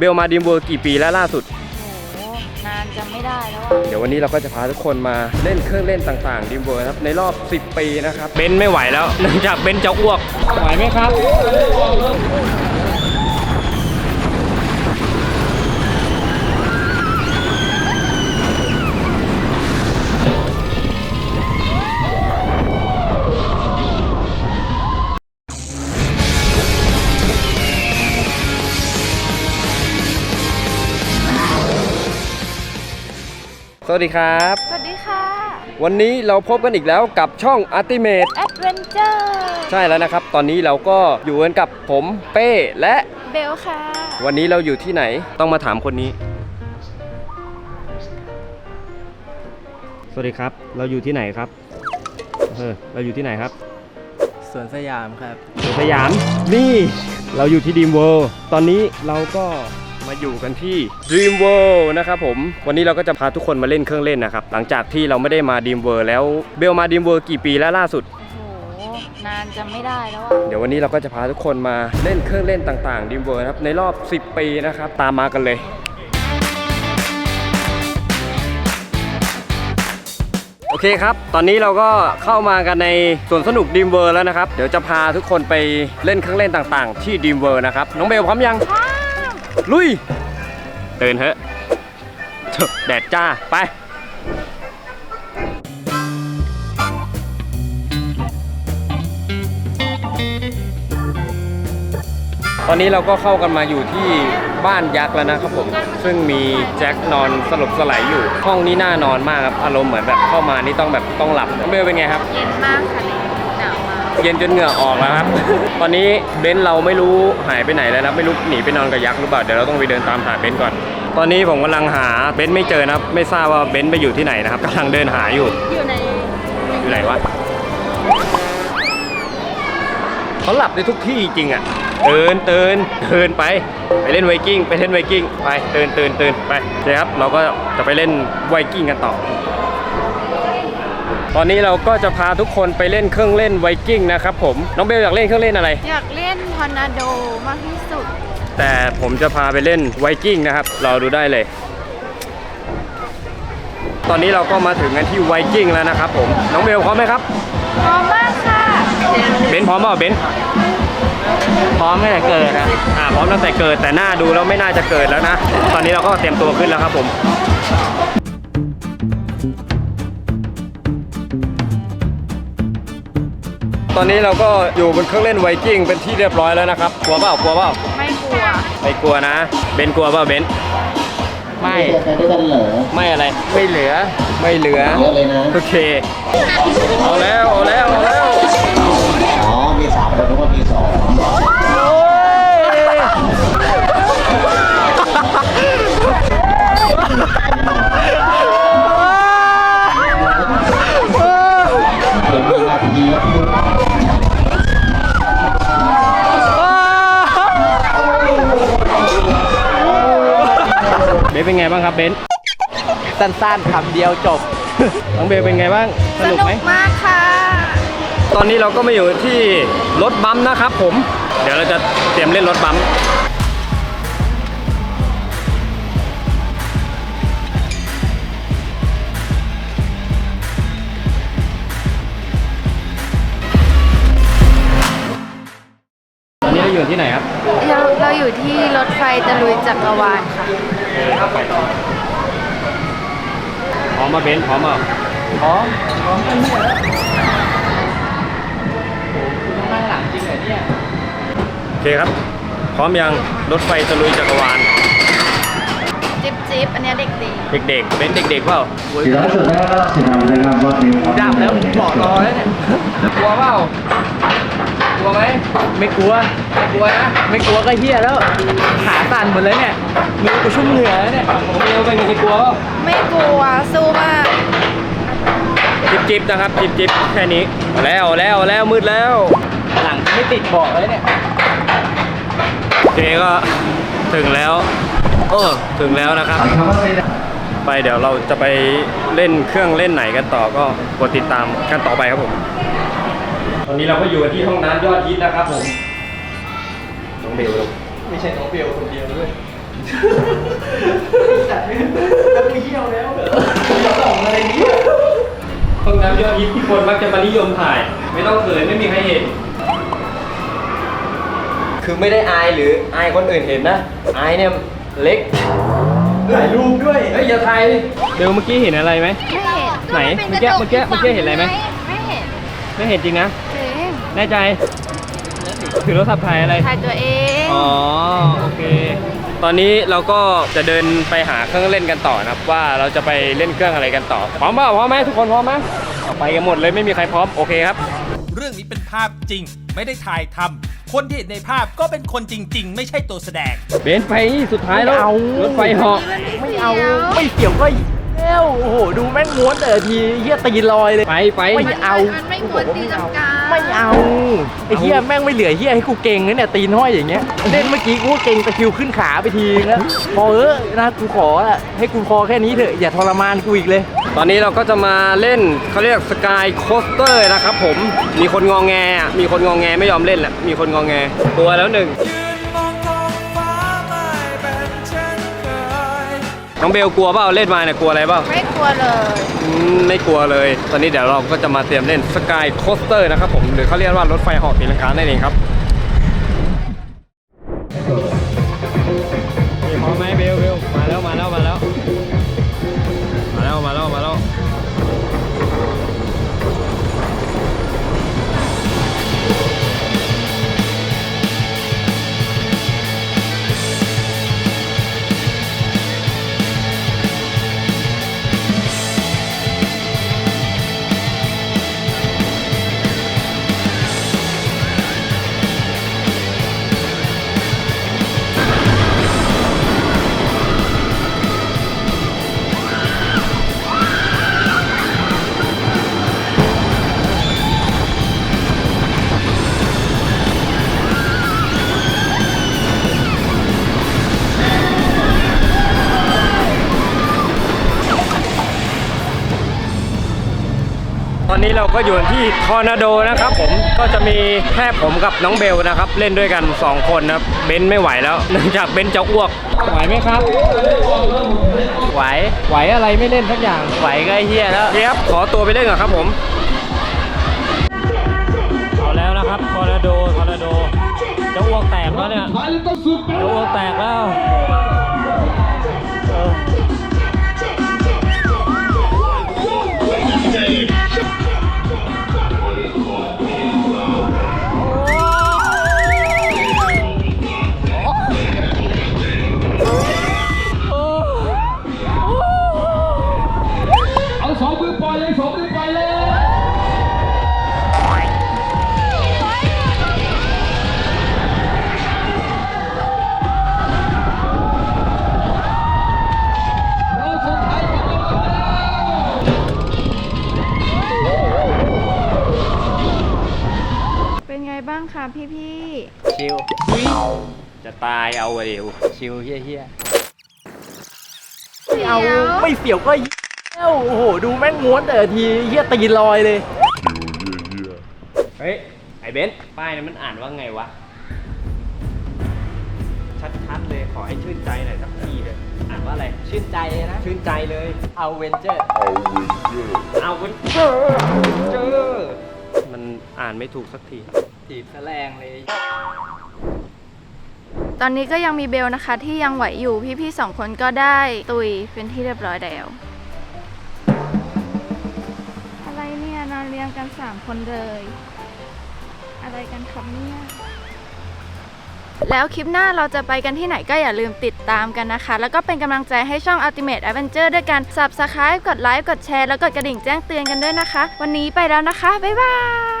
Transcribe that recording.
เบลมาดีมเวอร์กี่ปีแล้วล่าสุด โอ้โหนานจำไม่ได้แล้วอะเดี๋ยววันนี้เราก็จะพาทุกคนมาเล่นเครื่องเล่นต่างๆดีมเวอร์ครับในรอบ 10 ปีนะครับ เบนไม่ไหวแล้วเนื่องจากเบนจะอ้วก ไหวไหมครับ วัสดีครับ สวัสดีค่ะ วันนี้เราพบกันอีกแล้วกับช่อง Ultimate Adventure ใช่แล้วนะครับ ตอนนี้เราก็อยู่กันกับผมเป้และเบลค่ะ วันนี้เราอยู่ที่ไหนต้องมาถามคนนี้ สวัสดีครับ เราอยู่ที่ไหนครับเออเราอยู่ที่ไหนครับสวนสยามครับ สวนสยามนี่ เราอยู่ที่ดีมเวิลด์ตอนนี้เราก็ มาอยู่กันที่ Dream World นะครับผม วันนี้เราก็จะพาทุกคนมาเล่นเครื่องเล่นนะครับ หลังจากที่เราไม่ได้มา Dream World แล้วเบลมา Dream World กี่ปีแล้วล่าสุด โอ้โหนานจำไม่ได้แล้วอะเดี๋ยววันนี้เราก็จะพาทุกคนมาเล่นเครื่องเล่นต่างๆ Dream World นะครับ ในรอบ 10 ปีนะครับ ตามมากันเลย โอเคครับ ตอนนี้เราก็เข้ามากันในสวนสนุกดีมเวอร์แล้วนะครับ เดี๋ยวจะพาทุกคนไปเล่นเครื่องเล่นต่างๆ ที่ดีมเวอร์นะครับ น้องเบลพร้อมยัง ลุย ตื่นเถอะแดดจ้า ไป ตอนนี้เราก็เข้ากันมาอยู่ที่บ้านยักษ์แล้วนะครับผม ซึ่งมีแจ็คนอนสลบสลายอยู่ ห้องนี้น่านอนมากครับ อารมณ์เหมือนแบบเข้ามานี่ต้องแบบต้องหลับน้องเบลเป็นไงครับ เย็นมากค่ะ เย็นจนเหงื่อออกแล้วครับ ตอนนี้เบนซ์เราไม่รู้หายไปไหนแล้วนะไม่รู้หนีไปนอนกับยักษ์หรือเปล่า เดี๋ยวเราต้องไปเดินตามหาเบนซ์ก่อน ตอนนี้ผมกำลังหาเบนซ์ไม่เจอนะครับ ไม่ทราบว่าเบนซ์ไปอยู่ที่ไหนนะครับกำลังเดินหาอยู่ อยู่ในอยู่ไหนวะเขาหลับในทุกที่จริงอะเตือนเตือนเตือนไป ไปเล่นไวกิ้ง ไปเล่นไวกิ้ง ไปเตือนเตือนเตือนไปเดี๋ยวครับ เราก็จะไปเล่นไวกิ้งกันต่อ ตอนนี้เราก็จะพาทุกคนไปเล่นเครื่องเล่นไวกิ้งนะครับผม น้องเบลอยากเล่นเครื่องเล่นอะไร อยากเล่นทอร์นาโดมากที่สุด แต่ผมจะพาไปเล่นไวกิ้งนะครับรอดูได้เลย ตอนนี้เราก็มาถึงกันที่ไวกิ้งแล้วนะครับผม น้องเบลพร้อมไหมครับ พร้อมมากค่ะ เบนซ์พร้อมเปล่าเบนซ์พร้อมไม่แต่เกิดนะอ่าพร้อมตั้งแต่เกิดแต่หน้าดูแล้วไม่น่าจะเกิดแล้วนะ ตอนนี้เราก็เตรียมตัวขึ้นแล้วครับผม ตอนนี้เราก็อยู่บนเครื่องเล่นไวกิ้งเป็นที่เรียบร้อยแล้วนะครับ กลัวเปล่ากลัวเปล่าไม่กลัว ไม่กลัวนะ เบนซ์กลัวเปล่าเบนซ์ไม่ไปด้วยกันเหรอไม่อะไร ไม่เหลือ ไม่เหลือ เยอะเลยนะ โอเค เอาแล้ว เอาแล้ว เอาแล้ว อ๋อ มีสามคนนึกว่ามีส เบนซ์เป็นไงบ้างครับเบนซ์สั้นๆคำเดียวจบ น้องเบลเป็นไงบ้าง สสนุกนุกไหมมากค่ะ ตอนนี้เราก็มาอยู่ที่รถบัมป์นะครับผม เดี๋ยวเราจะเตรียมเล่นรถบัมป์ตอนนี้เราอยู่ที่ไหนครับ เราเราอยู่ที่รถไฟตะลุยจักรวาลค่ะ ไปต่อพร้อมมาเบนซ์พร้อมมาพร้อมพร้อมกันเนี่ยโอ้โหคุณต้องนั่งหลังจริงเหรอเนี่ยโอเคครับ พร้อมยังรถไฟตะลุยจักรวาลจิ๊บจิ๊บอันเนี้ยเด็กดีเด็กๆเบนซ์เด็กๆเปล่าสีน้ำสุดนะครับสีน้ำนะครับว่าเป็นความดับแล้วผมบอกรอแล้วเนี่ยกลัวเปล่ากลัว ไหมไม่กลัว ไม่กลัวนะ ไม่กลัวก็เฮียแล้ว ขาสั่นหมดเลยเนี่ย มือกูชุ่มเหงื่อแล้วเนี่ยผมเร็วไปมีกลัวเปล่าไม่กลัว สู้มาก จิบจิบนะครับ จิบจิบแค่นี้เอาแล้วเอาแล้วเอาแล้วมืดแล้ว หลังไม่ติดเบอกเลยเนี่ยโอเคก็ถึงแล้ว เออ ถึงแล้วนะครับคำว่าเป็นไปเดี๋ยวเราจะไปเล่นเครื่องเล่นไหนกันต่อก็กดติดตามกันต่อไปครับผม ตอนนี้เราก็อยู่กันที่ห้องน้ำยอดฮิตนะครับผมน้องเบลลูกไม่ใช่น้องเบลคนเดียวด้วยห้องน้ำยอดฮิตที่คนมักจะมานิยมถ่าย ไม่ต้องเขินไม่มีใครเห็น คือไม่ได้อายหรืออายคนอื่นเห็นนะ อายเนี่ยเล็กถ่ายรูปด้วย เฮ้ยอย่าถ่ายดิเดี๋ยวเมื่อกี้เห็นอะไรไหม ไม่เห็นไหนเมื่อกี้เมื่อกี้เมื่อกี้เห็นอะไรไหม ไม่เห็น ไม่เห็นจริงนะจริง แน่ใจ ถือโทรศัพท์ถ่ายอะไร ถ่ายตัวเอง อ๋อ โอเค ตอนนี้เราก็จะเดินไปหาเครื่องเล่นกันต่อนะครับ ว่าเราจะไปเล่นเครื่องอะไรกันต่อ พร้อมเปล่าพร้อมไหมทุกคนพร้อมไหมเอาไปกันหมดเลยไม่มีใครพร้อม โอเคครับ เรื่องนี้เป็นภาพจริง ไม่ได้ถ่ายทำคนที่เห็นในภาพก็เป็นคนจริง ๆ ไม่ใช่ตัวแสดง เบนซ์ไปนี่สุดท้ายแล้วไม่เอารถไฟเหาะไม่เอา ไม่เกี่ยวก็แล้วโอ้โห ดูแม่งม้วนแต่ละทีเฮียตีนลอยเลย ไปไป ไม่เอา มันไม่ควรตีลังกา ไม่เอาไอ้เฮียแม่งไม่เหลือเฮียให้กูเก่งนะเนี่ยตีนห้อยอย่างเงี้ยเล่นเมื่อกี้กูก็เก่งตะคริวขึ้นขาไปทีแล้วพอเออนะกูขอละให้กูพอแค่นี้เถอะอย่าทรมานกูอีกเลย ตอนนี้เราก็จะมาเล่นเขาเรียกสกายโคสเตอร์นะครับผมมีคนงองแงอะมีคนงองแงไม่ยอมเล่นแหละมีคนงองแงตัวแล้วหนึ่ง น้องเบลกลัวเปล่าเล่นมาเนี่ยกลัวอะไรเปล่าไม่กลัวเลยอืมไม่กลัวเลย ตอนนี้เดี๋ยวเราก็จะมาเตรียมเล่นสกายโคสเตอร์นะครับผมหรือเขาเรียกว่ารถไฟเหาะตีลังกานั่นเองครับนี่พร้อมไหมเบล ตอนนี้เราก็อยู่ที่ทอร์นาโดนะครับผมก็จะมีแค่ผมกับน้องเบลนะครับ เล่นด้วยกัน 2 คนนะครับเบนซ์ไม่ไหวแล้วเนื่องจากเบนซ์จะอ้วกไหวไหมครับ ไหวไหวอะไรไม่เล่นสักอย่างไหวก็ไอ้เฮียแล้วโอเคครับขอตัวไปเล่นก่อนครับผมเอาแล้วนะครับทอร์นาโดทอร์นาโดจะอ้วกแตกแล้วเนี่ยจะอ้วกแตกแล้ว พี่พี่ชิวจะตายเอาอะเดียวชิวเฮียเฮียๆไม่เอาดี๋ยวไม่เสียวก็แล้วโอ้โห ดูแม่งม้วนแต่ละทีเฮียตีนลอยเลยเฮ้ย ไอ้เบนซ์ป้ายนั้นมันอ่านว่าไงวะ ชัดๆเลยขอให้ชื่นใจหน่อยสักทีเลย อ่านว่าอะไร ชื่นใจนะ ชื่นใจเลยเอาเวนเจอร์เอาเว้ยเจอเจอมันอ่านไม่ถูกสักที ถีบแสลงเลย ตอนนี้ก็ยังมีเบลนะคะที่ยังไหวอยู่พี่ๆสองคนก็ได้ตุยเป็นที่เรียบร้อยแล้ว อะไรเนี่ยนอนเรียงกันสามคนเลย อะไรกันครับเนี่ยแล้วคลิปหน้าเราจะไปกันที่ไหนก็อย่าลืมติดตามกันนะคะ แล้วก็เป็นกำลังใจให้ช่อง Ultimate Adventure ด้วยการ Subscribe กดไลค์กดแชร์แล้วกดกระดิ่งแจ้งเตือนกันด้วยนะคะ วันนี้ไปแล้วนะคะ บ๊ายบาย